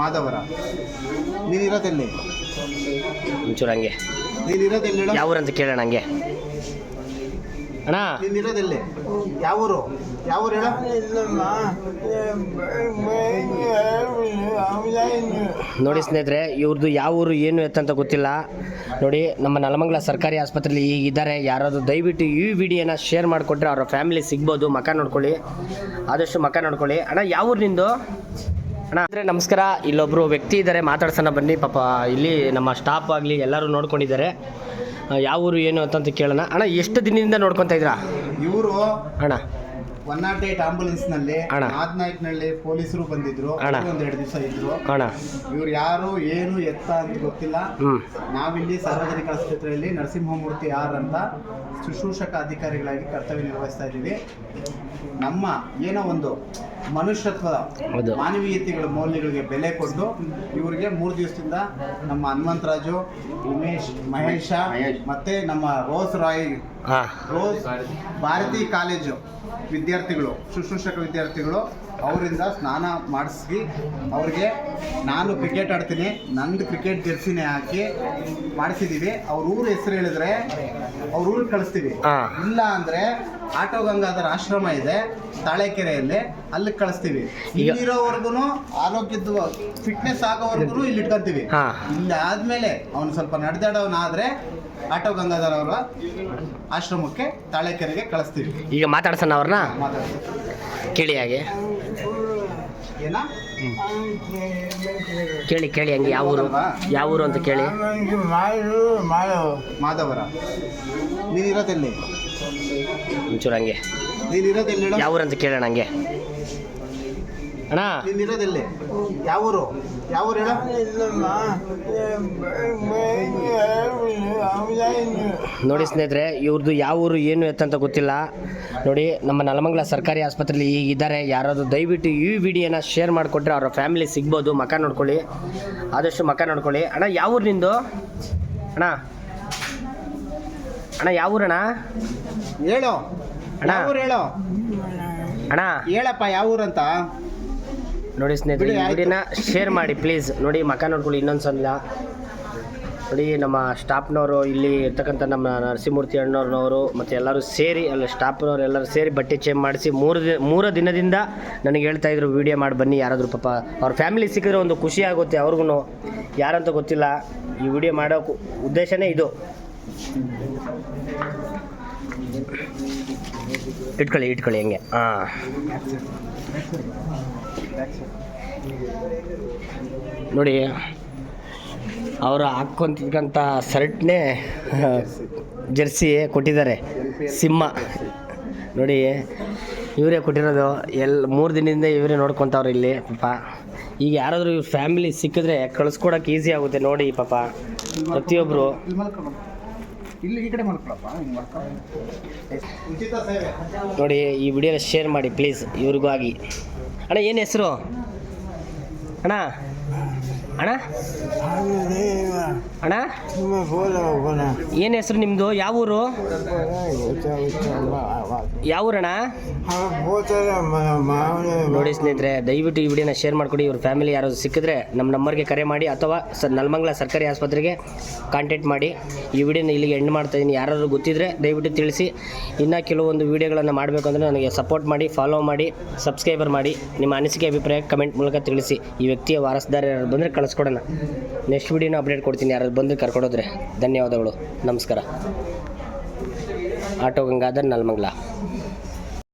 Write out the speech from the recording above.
ಮಾಧವರ. ನೀನಿರೋದೆಲ್ಲಿ ಒಂಚೂರು ಹಂಗೆ ಹೇಳು? ಯಾವ ಊರಂತ ಕೇಳೋಣ ಹಂಗೆ. ಅಣ್ಣ. ನೀನಿರೋದೆಲ್ಲಿ ಯಾವ ಊರು ಯಾವ ಊರು ಹೇಳು? ನೋಡಿ ಸ್ನೇಹಿತರೆ ಇವ್ರದ್ದು ಯಾವ ಊರು ಏನು ಎತ್ತಂತ ಗೊತ್ತಿಲ್ಲ. ನೋಡಿ ನಮ್ಮ ನಲಮಂಗಲ ಸರ್ಕಾರಿ ಆಸ್ಪತ್ರೆಯಲ್ಲಿ ಈಗ ಇದ್ದಾರೆ. ಯಾರಾದರೂ ದಯವಿಟ್ಟು ಈ ವಿಡಿಯೋನ ಶೇರ್ ಮಾಡಿಕೊಟ್ರೆ ಅವರ ಫ್ಯಾಮಿಲಿ ಸಿಗ್ಬೋದು. ಮಕ ನೋಡ್ಕೊಳ್ಳಿ. ಆದಷ್ಟು ಮಕ ನೋಡ್ಕೊಳ್ಳಿ. ಅಣ್ಣ ಯಾವ ಊರು ನಿಂದು? ಅಣ್ಣ. ಅಂದರೆ ನಮಸ್ಕಾರ ಇಲ್ಲೊಬ್ಬರು ವ್ಯಕ್ತಿ ಇದ್ದಾರೆ ಮಾತಾಡ್ಸೋಣ ಬನ್ನಿ. ಪಾಪ ಇಲ್ಲಿ ನಮ್ಮ ಸ್ಟಾಫ್ ಆಗಲಿ ಎಲ್ಲರೂ ನೋಡ್ಕೊಂಡಿದ್ದಾರೆ. ಯಾವ ಊರು ಏನು ಅಂತ ಕೇಳೋಣ. ಅಣ್ಣ ಎಷ್ಟು ದಿನದಿಂದ ನೋಡ್ಕೊತಾ ಇದ್ರಾ ಇವರು ಅಣ್ಣ. ಒನ್ ನಾಟ್ ಏಟ್ ಆಂಬುಲೆನ್ಸ್ನಲ್ಲಿ. ನಾದ್ನಾಯ್ಕ್ನಲ್ಲಿ ಪೊಲೀಸರು ಬಂದಿದ್ರು. ಅಣ್ಣ. ಒಂದ್ ಎರಡು ದಿವಸ ಇದ್ರು. ಇವ್ರು ಯಾರು ಏನು ಎತ್ತ ಅಂತ ಗೊತ್ತಿಲ್ಲ. ನಾವಿಲ್ಲಿ ಸಾರ್ವಜನಿಕ ಆಸ್ಪತ್ರೆಯಲ್ಲಿ ನರಸಿಂಹಮೂರ್ತಿ ಆರ್ ಅಂತ ಶುಶ್ರೂಷಕ ಅಧಿಕಾರಿಗಳಾಗಿ ಕರ್ತವ್ಯ ನಿರ್ವಹಿಸ್ತಾ ಇದ್ದೀವಿ. ನಮ್ಮ ಏನೋ ಒಂದು ಮನುಷ್ಯತ್ವದ. ಮಾನವೀಯತೆಗಳ ಮೌಲ್ಯಗಳಿಗೆ ಬೆಲೆ ಕೊಟ್ಟು ಇವರಿಗೆ ಮೂರು ದಿವಸದಿಂದ ನಮ್ಮ ಹನುಮಂತರಾಜು ಉಮೇಶ್ ಮಹೇಶ. ಮತ್ತೆ ನಮ್ಮ Rose Roy Rose Bharati college ವಿದ್ಯಾರ್ಥಿಗಳು ಶುಶ್ರೂಷಕ ವಿದ್ಯಾರ್ಥಿಗಳು ಅವರಿಂದ ಸ್ನಾನ ಮಾಡಿಸಿ ಅವ್ರಿಗೆ ನಾನು ಕ್ರಿಕೆಟ್ ಆಡ್ತೀನಿ ನಂದು ಕ್ರಿಕೆಟ್ ಜೆರ್ಸಿನೇ ಹಾಕಿ ಮಾಡಿಸಿದ್ದೀವಿ ಅವ್ರ ಊರ ಹೆಸರು ಹೇಳಿದ್ರೆ ಅವ್ರ ಊರಿಗೆ ಕಳಿಸ್ತೀವಿ. ಇಲ್ಲ ಅಂದ್ರೆ ಆಟೋ ಗಂಗಾಧರ ಆಶ್ರಮ ಇದೆ ತಾಳೆಕೆರೆಯಲ್ಲಿ ಅಲ್ಲಿ ಕಳಿಸ್ತೀವಿ. ಇಲ್ಲಿರೋವರೆಗೂ ಆರೋಗ್ಯದ ಫಿಟ್ನೆಸ್ ಆಗೋವರೆಗೂ ಇಲ್ಲಿ ಇಟ್ಕೊಂತೀವಿ. ಹಾ. ಇಲ್ಲಿ ಆದ್ಮೇಲೆ ಅವನು ಸ್ವಲ್ಪ ನಡೆದಾಡೋನಾದ್ರೆ ಆಟೋ ಗಂಗಾಧರ ಅವರ ಆಶ್ರಮಕ್ಕೆ ತಾಳೆಕೆರೆಗೆ ಕಳಿಸ್ತೀವಿ. ಈಗ ಮಾತಾಡ್ಸೋಣ ಅವ್ರನ್ನ? ಮಾತಾಡ್ತೀವಿ ಕೇಳಿ ಹಾಗೆ. ಕೇಳಿ ಕೇಳಿ ಹಂಗೆ ಯಾವ ಊರು? ಯಾವ ಊರು ಅಂತ ಕೇಳಿ. ಮಾಧವರ. ನೀನಿರೋದೆಲ್ಲಿ ಒಂಚೂರು ಹಂಗೆ. ನೀನಿರೋದೆಲ್ಲಿ ಹೇಳು? ಯಾವ ಊರು ಅಂತ ಕೇಳೋಣ ಹಂಗೆ. ಅಣ್ಣ? ನೀನಿರೋದೆಲ್ಲಿ ಯಾವ ಊರು? ಯಾವ ಊರು ಹೇಳು? ನೋಡಿ ಸ್ನೇಹಿತರೆ ಇವ್ರದ್ದು ಯಾವ ಊರು ಏನು ಎತ್ತಂತ ಗೊತ್ತಿಲ್ಲ. ನೋಡಿ ನಮ್ಮ ನಲಮಂಗಲ ಸರ್ಕಾರಿ ಆಸ್ಪತ್ರೆಯಲ್ಲಿ ಈಗ ಇದ್ದಾರೆ. ಯಾರಾದರೂ ದಯವಿಟ್ಟು ಈ ವಿಡಿಯೋನ ಶೇರ್ ಮಾಡಿಕೊಟ್ರೆ ಅವರ ಫ್ಯಾಮಿಲಿ ಸಿಗ್ಬೋದು. ಮಕ ನೋಡ್ಕೊಳ್ಳಿ. ಆದಷ್ಟು ಮಕ ನೋಡ್ಕೊಳ್ಳಿ. ಅಣ್ಣ ಯಾವ ಊರು ನಿಂದು? ಅಣ್ಣ. ಅಣ್ಣ ಯಾವ ಊರಣ್ಣ? ಹೇಳು. ಅಣ್ಣ. ಊರು ಹೇಳು. ಅಣ್ಣ. ಹೇಳಪ್ಪ ಯಾವ ಊರು ಅಂತ. ನೋಡಿ ಸ್ನೇಹಿತರೆ ವಿಡಿಯೋನ ಶೇರ್ ಮಾಡಿ ಪ್ಲೀಸ್. ನೋಡಿ ಮಕ ನೋಡ್ಕೊಳ್ಳಿ ಇನ್ನೊಂದ್ಸಲ. ನೋಡಿ ನಮ್ಮ ಸ್ಟಾಫ್ನವರು, ಇಲ್ಲಿ ಇರ್ತಕ್ಕಂಥ ನಮ್ಮ ನರಸಿಂಹಮೂರ್ತಿ ಅಣ್ಣವ್ರನ್ನವರು ಮತ್ತು ಎಲ್ಲರೂ ಸೇರಿ, ಅಲ್ಲಿ ಸ್ಟಾಫ್ನವ್ರು ಎಲ್ಲರೂ ಸೇರಿ ಬಟ್ಟೆ ಚೇಂಜ್ ಮಾಡಿಸಿ ಮೂರು ದಿನ ಮೂರು ದಿನದಿಂದ ನನಗೆ ಹೇಳ್ತಾ ಇದ್ರು, ವೀಡಿಯೋ ಮಾಡಿ, ಬನ್ನಿ, ಯಾರಾದರೂ ಪಾಪ ಅವ್ರ ಫ್ಯಾಮಿಲಿ ಸಿಕ್ಕಿದ್ರೆ ಒಂದು ಖುಷಿ ಆಗುತ್ತೆ ಅವ್ರಿಗೂ ಯಾರಂತ ಗೊತ್ತಿಲ್ಲ, ಈ ವಿಡಿಯೋ ಮಾಡೋ ಉದ್ದೇಶನೇ ಇದು. ಇಟ್ಕೊಳ್ಳಿ ಇಟ್ಕೊಳ್ಳಿ, ಹೆಂಗೆ. ಹಾಂ. ನೋಡಿ ಅವರು ಹಾಕ್ಕೊಂತಿದ್ಕಂಥ ಶರ್ಟ್ನೇ ಜೆರ್ಸಿ ಕೊಟ್ಟಿದ್ದಾರೆ. ಸಿಂಹ. ನೋಡಿ ಇವರೇ ಕೊಟ್ಟಿರೋದು. ಎಲ್ ಮೂರು ದಿನದಿಂದ ಇವರೇ ನೋಡ್ಕೊತಾವ್ರೆ ಇಲ್ಲಿ ಪಾಪ. ಈಗ ಯಾರಾದರೂ ಇವ್ರ ಫ್ಯಾಮಿಲಿ ಸಿಕ್ಕಿದ್ರೆ ಕಳಿಸ್ಕೊಡೋಕೆ ಈಸಿ ಆಗುತ್ತೆ ನೋಡಿ ಪಾಪ. ಪ್ರತಿಯೊಬ್ಬರು ನೋಡಿ ಈ ವಿಡಿಯೋ ಶೇರ್ ಮಾಡಿ ಪ್ಲೀಸ್ ಇವ್ರಿಗೂ ಆಗಿ. ಅಣ್ಣ ಏನು ಹೆಸರು? ಅಣ್ಣ? ಅಣ್ಣ ಅಣ್ಣ? ಏನು ಹೆಸರು ನಿಮ್ಮದು ಯಾವ ಊರು? ಯಾವ ಊರಣ್ಣ? ನೋಡಿ ಸ್ನೇಹಿತರೆ, ದಯವಿಟ್ಟು ಈ ವಿಡಿಯೋನ ಶೇರ್ ಮಾಡ್ಕೊಡಿ. ಇವ್ರ ಫ್ಯಾಮಿಲಿ ಯಾರು ಸಿಕ್ಕಿದ್ರೆ ನಮ್ಮ ನಂಬರ್ಗೆ ಕರೆ ಮಾಡಿ ಅಥವಾ ಸರ್ ನಲ್ಮಂಗ್ಲ ಸರ್ಕಾರಿ ಆಸ್ಪತ್ರೆಗೆ ಕಾಂಟ್ಯಾಕ್ಟ್ ಮಾಡಿ. ಈ ವಿಡಿಯೋನ ಇಲ್ಲಿಗೆ ಎಂಡ್ ಮಾಡ್ತಾ ಇದ್ದೀನಿ ಯಾರಾದರೂ ಗೊತ್ತಿದ್ರೆ ದಯವಿಟ್ಟು ತಿಳಿಸಿ. ಇನ್ನೂ ಕೆಲವೊಂದು ವಿಡಿಯೋಗಳನ್ನು ಮಾಡಬೇಕು ಅಂದರೆ ನನಗೆ ಸಪೋರ್ಟ್ ಮಾಡಿ ಫಾಲೋ ಮಾಡಿ ಸಬ್ಸ್ಕ್ರೈಬರ್ ಮಾಡಿ. ನಿಮ್ಮ ಅನಿಸಿಕೆ, ಅಭಿಪ್ರಾಯ ಕಮೆಂಟ್ ಮೂಲಕ ತಿಳಿಸಿ. ಈ ವ್ಯಕ್ತಿಯ ವಾರಸ್ದಾರ ಬಂದರೆ ಕಳಿಸ್ಕೊಡೋಣ. ನೆಕ್ಸ್ಟ್ ವಿಡಿಯೋನ ಅಪ್ಡೇಟ್ ಕೊಡ್ತೀನಿ. ಯಾರು ಬಂದು ಕರ್ಕೊಂಡೋದ್ರೆ. ಧನ್ಯವಾದಗಳು. ನಮಸ್ಕಾರ. ಆಟೋ ಗಂಗಾಧರ್ ನಲ್ಮಂಗ್ಲ.